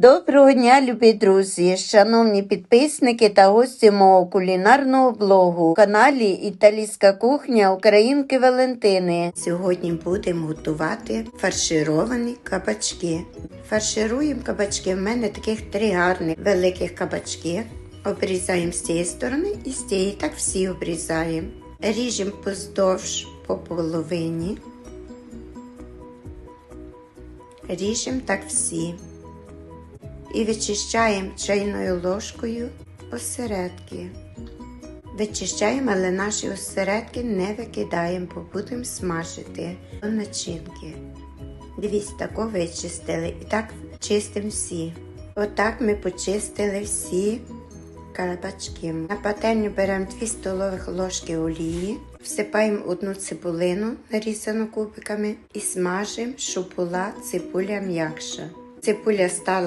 Доброго дня, любі друзі, шановні підписники та гості мого кулінарного блогу, каналі Італійська кухня Українки Валентини. Сьогодні будемо готувати фаршировані кабачки. Фаршируємо кабачки. В мене таких три гарних великих кабачки. Обрізаємо з цієї сторони і з цієї так всі обрізаємо. Ріжемо поздовж по половині. Ріжемо так всі і вичищаємо чайною ложкою осередки. Вичищаємо, але наші осередки не викидаємо, бо будемо смажити до начинки. Дивіться, тако вичистили і так чистимо всі. Отак ми почистили всі кабачки. На пательню беремо 2 столових ложки олії, всипаємо одну цибулину, нарізану кубиками, і смажимо, щоб була цибуля м'якша. Цибуля стала